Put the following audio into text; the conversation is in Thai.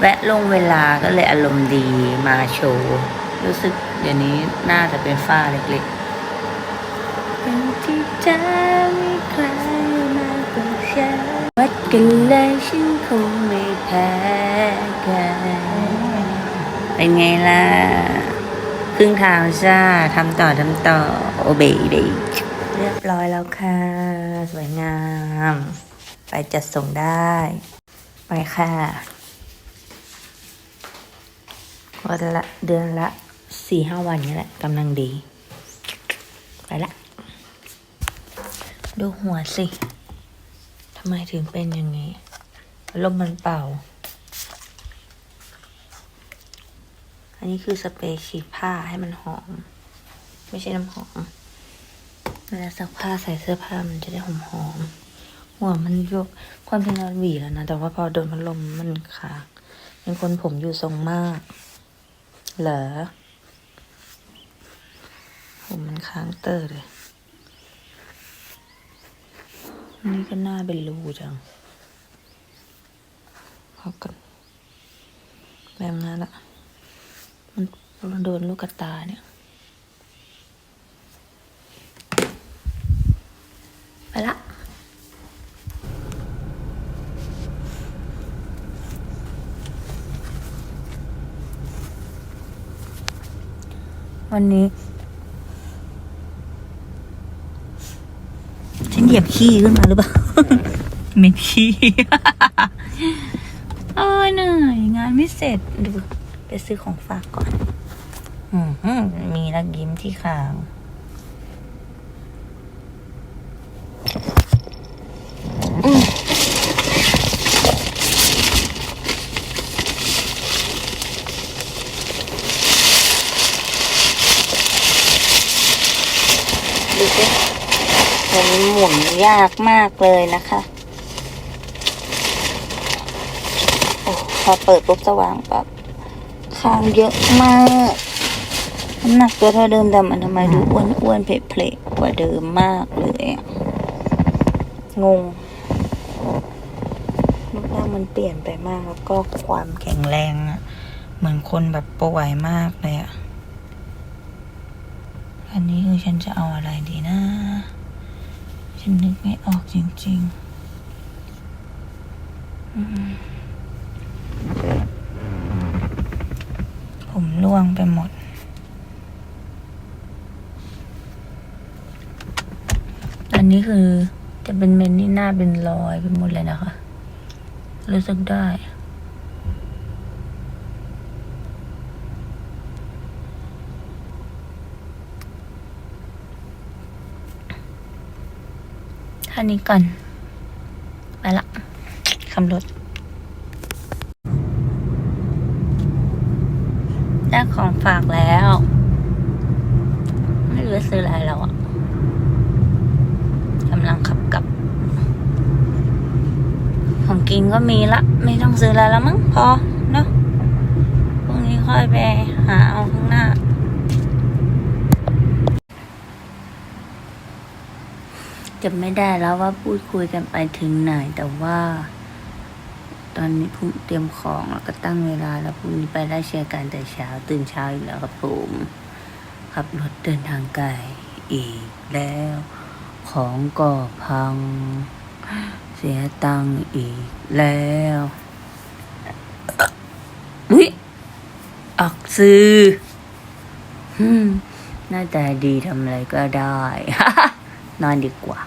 แวะลงเวลาก็เลยอารมณ์ดีมาโชว์ รู้สึกเดี๋ยวนี้น่าจะเป็นฝ้าเล็กๆเป็นที่จะมีใครมากกว่าฉันวัดกันเลยฉันคงไม่แพ้กันเป็นไงล่ะครึ่งทางจ้าทำต่อทำต่อโอเบเบเรียบร้อยแล้วค่ะ สวยงาม ไปจัดส่งได้ ไปค่ะ วันละเดือนละสี่ห้าวันนี้แหละกำลังดี ไปละ ดูหัวสิทำไมถึงเป็นอย่างนี้ ลมมันเป่า อันนี้คือสเปรย์ฉีดผ้าให้มันหอม ไม่ใช่น้ำหอมเวลาซักผ้าใส่เสื้อผ้ามันจะได้หอมหอมหัวมันยกความเป็นนอนหวีแล้วนะ แต่ว่าพอโดนพัดลมมันขาดเป็นคนผมอยู่ทรงมาก เหรอผมมันค้างเตอร์เลย นี่ก็หน้าเป็นรูจังพักกันแบบนั้นละมันมันโดนลูกกระตาเนี่ย วันนี้ ฉันเหยียบขี้ขึ้นมาหรือเปล่าเหม็นขี้โอ้ยเหนื่อยงานไม่เสร็จดูไปซื้อของฝากก่อน อืมฮึมีรักยิ้มที่คาง ดูสิมันหมุนยากมากเลยนะคะโอ้พอเปิดปุ๊บสว่างปั๊บข้างเยอะมากน้ำหนักตัวเท่าเดิมแต่มันทำไมดูอ้วนอ้วนๆเพลกๆกว่าเดิมมากเลยอะงงรูปร่างมันเปลี่ยนไปมากแล้วก็ความแข็งแรงอะเหมือนคนแบบป่วยมากเลยอะ อันนี้คือฉันจะเอาอะไรดีนะ ฉันนึกไม่ออกจริงๆ ผมร่วงไปหมด อันนี้คือจะเป็นเมนนี่หน้าเป็นรอยไปหมดเลยนะคะ รู้สึกได้ ท่านี้ก่อน ไปละขับรถได้ของฝากแล้ว ไม่รู้จะซื้ออะไรแล้วอะกำลังขับกลับ ของกินก็มีละ ไม่ต้องซื้ออะไรแล้วมั้งพอเนาะพรุ่งนี้ค่อยไปหาเอาข้างหน้า จะไม่ได้แล้วว่าพูดคุยกันไปถึงไหน แต่ว่า ตอนนี้พุ่งเตรียมของแล้วก็ตั้งเวลาแล้วพรุ่งนี้ไปได้เชียร์กันแต่เช้าตื่นเช้าอีกแล้วครับผมขับรถเดินทางไกลอีกแล้ว ของก็พัง เสียตังค์อีกแล้วอุ้ยออกซื้อหน้าตาดีทำอะไรก็ได้ นอนดีกว่า